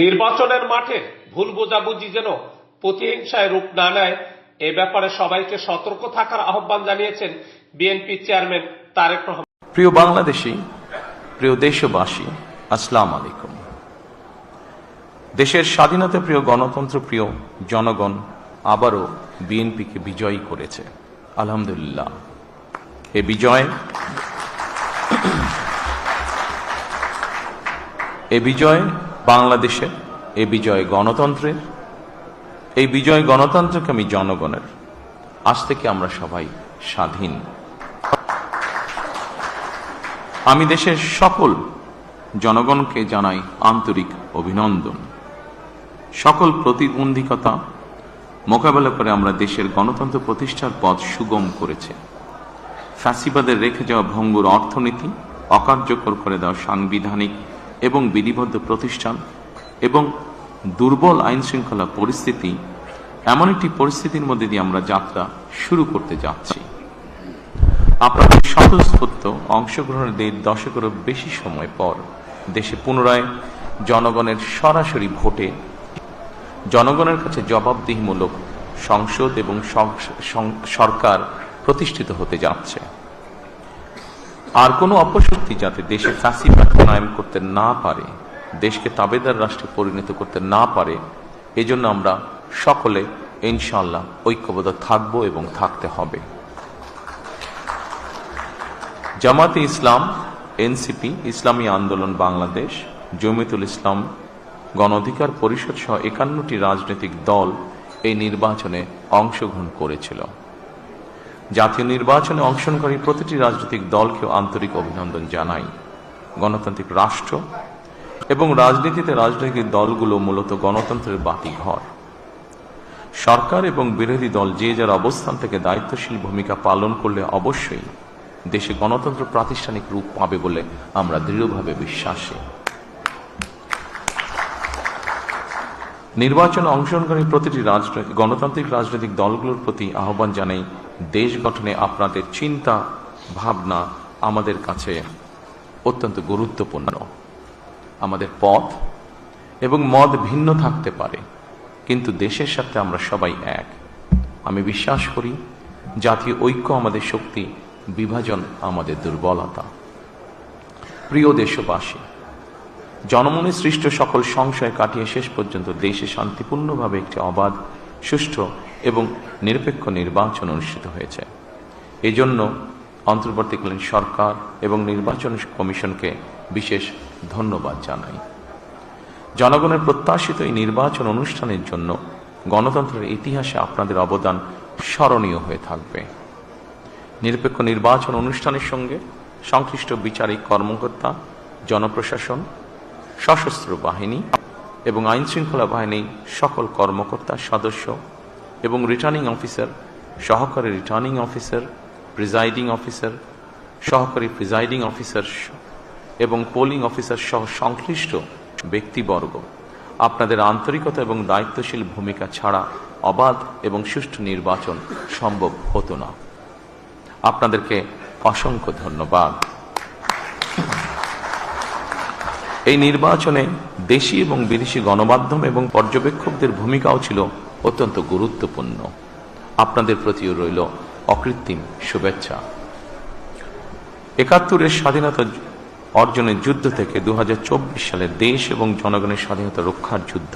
নির্বাচনের মাঠে ভুল বোঝাবুঝি যেন প্রতিহিংসায় রূপ না নেয়, এ ব্যাপারে সবাইকে সতর্ক থাকার আহ্বান জানিয়েছেন বিএনপি চেয়ারম্যান তারেক রহমান। প্রিয় বাংলাদেশী, প্রিয় দেশবাসী, আসসালাম আলাইকুম। দেশের স্বাধীনতা প্রিয় গণতন্ত্র প্রিয় জনগণ আবারও বিএনপিকে বিজয়ী করেছে। আলহামদুলিল্লাহ। এ বিজয় এ বিজয় বাংলাদেশের এ বিজয় গণতন্ত্রের, এই বিজয় গণতন্ত্রকামী জনগণের। আজ থেকে আমরা সবাই স্বাধীন। আমি দেশের সকল জনগণকে জানাই আন্তরিক অভিনন্দন। সকল প্রতিবন্ধকতা মোকাবেলা করে আমরা দেশের গণতন্ত্র প্রতিষ্ঠার পথ সুগম করেছে। ফ্যাসিবাদের রেখে যাওয়া ভঙ্গুর অর্থনীতি অকার্যকর করে দেওয়া সাংবিধানিক এবং বিধিবদ্ধ প্রতিষ্ঠান এবং দুর্বল আইন শৃঙ্খলা পরিস্থিতি, এমন একটি পরিস্থিতির মধ্যে দিয়ে আমরা যাত্রা শুরু করতে যাচ্ছি। আপনাদের স্বতঃস্ফূর্ত অংশগ্রহণের দেড় দশকেরও বেশি সময় পর দেশে পুনরায় জনগণের সরাসরি ভোটে জনগণের কাছে জবাবদিহিমূলক সংসদ এবং সরকার প্রতিষ্ঠিত হতে যাচ্ছে। আর কোনো অপশক্তি যাতে দেশে ফ্যাসিবাদ করতে না পারে, দেশকে তাবেদার রাষ্ট্রে পরিণত করতে না পারে, এজন্য আমরা সকলে ইনশাল্লাহ ঐক্যবদ্ধ থাকব এবং থাকতে হবে। জামাতে ইসলাম, এনসিপি, ইসলামী আন্দোলন বাংলাদেশ, জমিতুল ইসলাম গণ অধিকার পরিষদ সহ একান্নটি রাজনৈতিক দল এই নির্বাচনে অংশগ্রহণ করেছিল। জাতীয় নির্বাচনে অংশগ্রহণকারী প্রতিটি রাজনৈতিক দলকেও আন্তরিক অভিনন্দন জানাই। গণতান্ত্রিক রাষ্ট্র এবং রাজনীতিতে রাজনৈতিক দলগুলো মূলত গণতন্ত্রের বাতিঘর। সরকার এবং বিরোধী দল যে যার অবস্থান থেকে দায়িত্বশীল ভূমিকা পালন করলে অবশ্যই দেশে গণতন্ত্র প্রাতিষ্ঠানিক রূপ পাবে বলে আমরা দৃঢ়ভাবে বিশ্বাসী। নির্বাচনে অংশগ্রহণকারী প্রতিটি রাজনৈতিক গণতান্ত্রিক রাজনৈতিক দলগুলোর প্রতি আহ্বান জানাই, দেশ গঠনে আপনাদের চিন্তা, ভাবনা আমাদের কাছে অত্যন্ত গুরুত্বপূর্ণ। আমাদের পথ এবং মত ভিন্ন থাকতে পারে, কিন্তু দেশের সাথে আমরা সবাই এক। আমি বিশ্বাস করি, জাতীয় ঐক্য আমাদের শক্তি, বিভাজন আমাদের দুর্বলতা। প্রিয় দেশবাসী জনমনে সৃষ্ট সকল সংশয় কাটিয়ে শেষ পর্যন্ত দেশে শান্তিপূর্ণভাবে একটি অবাধ, সুষ্ঠু এবং নিরপেক্ষ নির্বাচন অনুষ্ঠিত হয়েছে। এজন্য অন্তর্বর্তীকালীন সরকার এবং নির্বাচন কমিশনকে বিশেষ ধন্যবাদ জানাই। জনগণের প্রত্যাশিত এই নির্বাচন অনুষ্ঠানের জন্য গণতন্ত্রের ইতিহাসে আপনাদের অবদান স্মরণীয় হয়ে থাকবে। নিরপেক্ষ নির্বাচন অনুষ্ঠানের সঙ্গে সংশ্লিষ্ট বিচারিক কর্মকর্তা, জনপ্রশাসন সশস্ত্র বাহিনী এবং আইন শৃঙ্খলা বাহিনীর সকল কর্মকর্তা সদস্য এবং রিটার্নিং অফিসার সহকারী রিটার্নিং অফিসার প্রিজাইডিং অফিসার সহকারী প্রিজাইডিং অফিসার এবং পোলিং অফিসার সহ সংশ্লিষ্ট ব্যক্তিবর্গ। আপনাদের আন্তরিকতা এবং দায়িত্বশীল ভূমিকা ছাড়া অবাধ এবং সুষ্ঠু নির্বাচন সম্ভব হতো না। আপনাদেরকে অসংখ্য ধন্যবাদ। এই নির্বাচনে দেশি এবং বিদেশি গণমাধ্যম এবং পর্যবেক্ষকদের ভূমিকাও ছিল অত্যন্ত গুরুত্বপূর্ণ। আপনাদের প্রতিও রইল অকৃত্রিম শুভেচ্ছা। একাত্তরের স্বাধীনতা অর্জনের যুদ্ধ থেকে দু সালে দেশ এবং জনগণের স্বাধীনতা রক্ষার যুদ্ধ।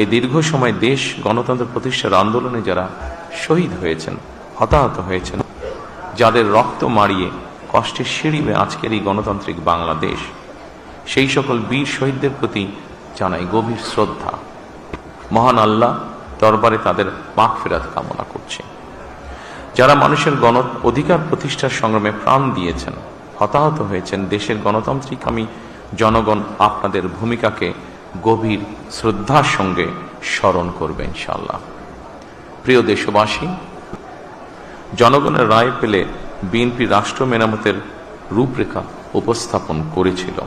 এই দীর্ঘ সময় দেশ গণতন্ত্র প্রতিষ্ঠার আন্দোলনে যারা শহীদ হয়েছেন, হতাহত হয়েছেন, যাদের রক্ত মারিয়ে কষ্টের সিঁড়িবে আজকের এই গণতান্ত্রিক বাংলাদেশ সেই সকল বীর শহীদদের প্রতি জানাই গভীর শ্রদ্ধা। মহান আল্লাহ দরবারে তাদের পাক ফেরাত কামনা করছে। যারা মানুষের গণ অধিকার প্রতিষ্ঠার সংগ্রামে প্রাণ দিয়েছেন, হতাহত হয়েছেন, দেশের গণতান্ত্রিক আমি জনগণ আপনাদের ভূমিকাকে গভীর শ্রদ্ধার সঙ্গে স্মরণ করবে ইনশাল্লাহ প্রিয় দেশবাসী, জনগণের রায় পেলে বিএনপি রাষ্ট্র মেরামতের রূপরেখা উপস্থাপন করেছিল।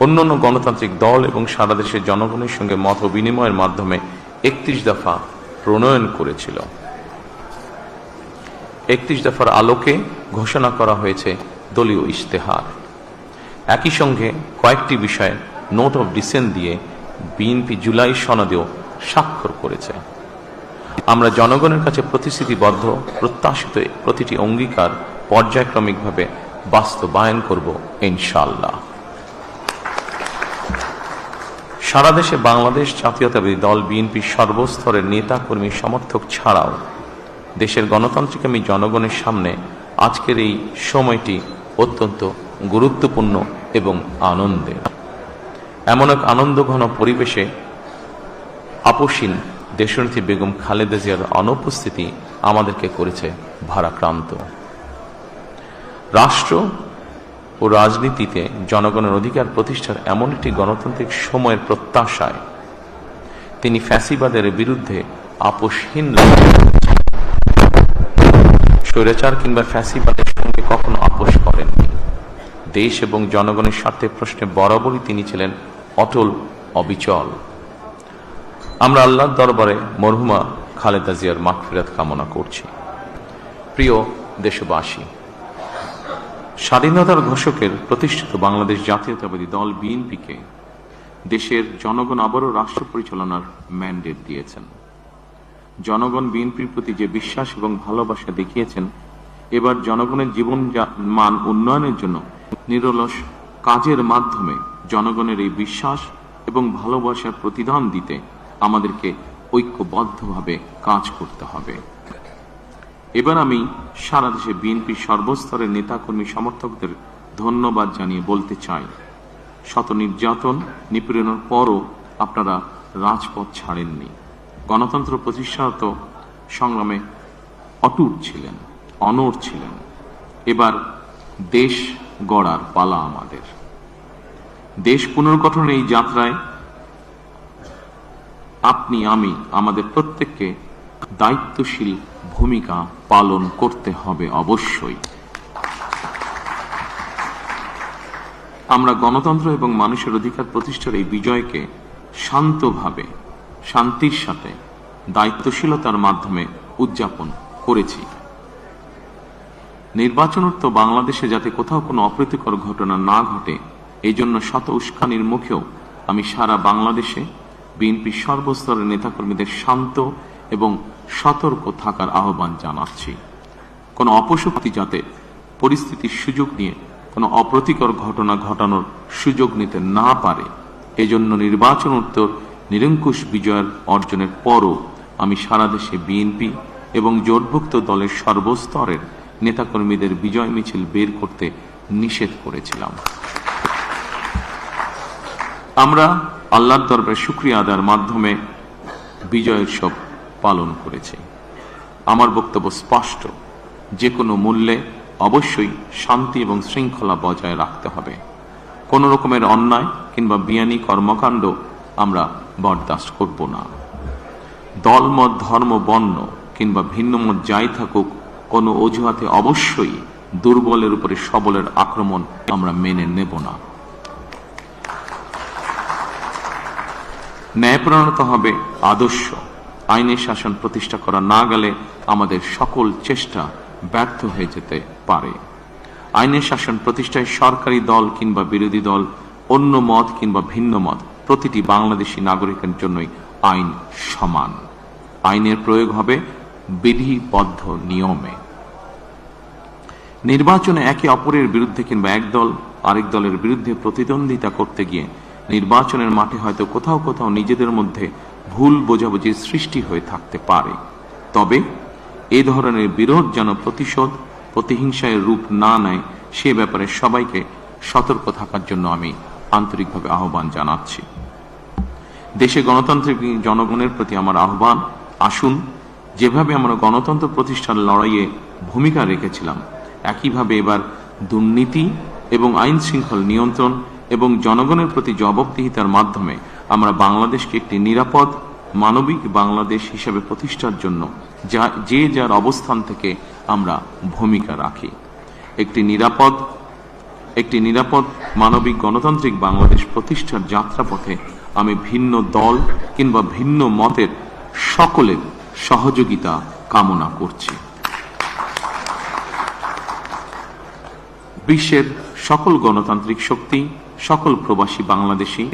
অন্যান্য গণতান্ত্রিক দল এবং সারা দেশের জনগণের সঙ্গে মত বিনিময়ের মাধ্যমে একত্রিশ দফা প্রণয়ন করেছিল। একত্রিশ দফার আলোকে ঘোষণা করা হয়েছে দলীয় ইশতেহার। একই সঙ্গে কয়েকটি বিষয়ে নোট অফ ডিসেন্ট দিয়ে বিএনপি জুলাই সনদেও স্বাক্ষর করেছে। আমরা জনগণের কাছে প্রতিশ্রুতিবদ্ধ, প্রত্যাশিত প্রতিটি অঙ্গীকার পর্যায়ক্রমিকভাবে বাস্তবায়ন করব ইনশাল্লাহ সারা দেশে বাংলাদেশ জাতীয়তাবাদী দল বিএনপি সর্বস্তরের নেতা কর্মী সমর্থক ছাড়াও দেশের গণতান্ত্রিকামী জনগণের সামনে আজকের এই সময়টি অত্যন্ত গুরুত্বপূর্ণ এবং আনন্দের। এমন এক আনন্দঘন পরিবেশে আপসীন দেশনীতি বেগম খালেদা জিয়ার অনুপস্থিতি আমাদেরকে করেছে ভারাক্রান্ত। রাষ্ট্র ও রাজনীতিতে জনগণের অধিকার প্রতিষ্ঠার এমন একটি গণতান্ত্রিক সময়ের প্রত্যাশায় তিনি ফ্যাসিবাদের বিরুদ্ধে আপোষহীন স্বৈরাচার কিংবা ফ্যাসিবাদের সঙ্গে কখনো আপোষ করেননি। দেশ এবং জনগণের স্বার্থে প্রশ্নে বরাবরই তিনি ছিলেন অটল, অবিচল। আমরা আল্লাহর দরবারে মরহুমা খালেদা জিয়ার মাগফিরাত কামনা করছি। প্রিয় দেশবাসী স্বাধীনতার ঘোষকের প্রতিষ্ঠিত বাংলাদেশ জাতীয়তাবাদী দল বিএনপিকে দেশের জনগণ আবারও রাষ্ট্র পরিচালনার ম্যান্ডেট দিয়েছেন। জনগণ বিএনপির প্রতি যে বিশ্বাস এবং ভালোবাসা দেখিয়েছেন, এবার জনগণের জীবন মান উন্নয়নের জন্য নিরলস কাজের মাধ্যমে জনগণের এই বিশ্বাস এবং ভালোবাসার প্রতিদান দিতে আমাদেরকে ঐক্যবদ্ধভাবে কাজ করতে হবে। এবার আমি সারা দেশে বিএনপির সর্বস্তরের নেতাকর্মী সমর্থকদের ধন্যবাদ জানিয়ে বলতে চাই। শত নির্যাতন নিপীড়নের পরও আপনারা রাজপথ ছাড়েননি। গণতন্ত্র প্রতিষ্ঠাত সংগ্রামে অটুট ছিলেন, অনড় ছিলেন। এবার দেশ গড়ার পালা আমাদের। দেশ পুনর্গঠনের এই যাত্রায় আপনি, আমি, আমাদের প্রত্যেককে দায়িত্বশীল ভূমিকা পালন করতে হবে অবশ্যই। আমরা গণতন্ত্র এবং মানুষের অধিকার প্রতিষ্ঠার এই বিজয়কে শান্তভাবে, শান্তির সাথে, দায়িত্বশীলতার মাধ্যমে উদযাপন করেছি। নির্বাচনোত্তর বাংলাদেশে যাতে কোথাও কোনো অপ্রীতিকর ঘটনা না ঘটে এই জন্য শত উস্কানির মুখেও আমি সারা বাংলাদেশে বিএনপির সর্বস্তরের নেতাকর্মীদের শান্ত এবং সতর্ক থাকার আহ্বান জানাচ্ছি। কোনো অপশক্তি যাতে পরিস্থিতির সুযোগ নিয়ে কোনো অপ্রতিকর ঘটনা ঘটানোর সুযোগ নিতে না পারে, এজন্য নির্বাচন উত্তর নিরঙ্কুশ বিজয়ের অর্জনের পরও আমি সারা দেশে বিএনপি এবং জোটভুক্ত দলের সর্বস্তরের নেতাকর্মীদের বিজয় মিছিল বের করতে নিষেধ করেছিলাম। আমরা আল্লাহর দরবারে শুক্রিয়া আদার মাধ্যমে বিজয়ের উৎসব পালন করেছি। আমার বক্তব্য স্পষ্ট। যে কোনো মূল্যে অবশ্যই শান্তি এবং শৃঙ্খলা বজায় রাখতে হবে। কোনো রকমের অন্যায় কিংবা বিয়ানি কর্মকাণ্ড আমরা বরদাস্ত করব না। দলমত ধর্ম বর্ণ কিংবা ভিন্ন মত যাই থাকুক, কোনো অজুহাতে অবশ্যই দুর্বলের উপরে সবলের আক্রমণ আমরা মেনে নেব না। ন্যায়প্রণতা হবে আদর্শ। আইনের শাসন প্রতিষ্ঠা করা না গেলে আমাদের সকল চেষ্টা ব্যর্থ হয়ে যেতে পারে। আইনের শাসন প্রতিষ্ঠায় সরকারি দল কিংবা বিরোধী দল, অন্য মত কিংবা ভিন্ন মত, প্রতিটি বাংলাদেশি নাগরিকের জন্যই আইন সমান। আইনের প্রয়োগ হবে বিধিবদ্ধ নিয়মে। নির্বাচনে একে অপরের বিরুদ্ধে কিংবা এক দল আরেক দলের বিরুদ্ধে প্রতিদ্বন্দ্বিতা করতে গিয়ে নির্বাচনের মাঠে হয়তো কোথাও কোথাও নিজেদের মধ্যে ভুল বোঝাবুঝির সৃষ্টি হয়ে থাকতে পারে। তবে, এ ধরনের বিরোধ যেন প্রতিশোধ, প্রতিহিংসায় রূপ না নেয়, সে ব্যাপারে সবাইকে সতর্ক থাকার জন্য আমি আন্তরিকভাবে আহ্বান জানাচ্ছি। দেশে গণতান্ত্রিক জনগণের প্রতি আমার আহ্বান, আসুন, যেভাবে আমরা গণতন্ত্র প্রতিষ্ঠার লড়াইয়ে ভূমিকা রেখেছিলাম, একইভাবে এবার দুর্নীতি এবং আইন শৃঙ্খল নিয়ন্ত্রণ এবং জনগণের প্রতি জবাবদিহিতার মাধ্যমে আমরা বাংলাদেশকে একটি নিরাপদ, মানবিক বাংলাদেশ হিসেবে প্রতিষ্ঠার জন্য যা, যে যার অবস্থান থেকে আমরা ভূমিকা রাখি। একটি নিরাপদ একটি নিরাপদ, মানবিক, গণতান্ত্রিক বাংলাদেশ প্রতিষ্ঠার যাত্রাপথে আমি ভিন্ন দল কিংবা ভিন্ন মতের সকলের সহযোগিতা কামনা করছি। বিশ্বের সকল গণতান্ত্রিক শক্তি, সকল প্রবাসী বাংলাদেশী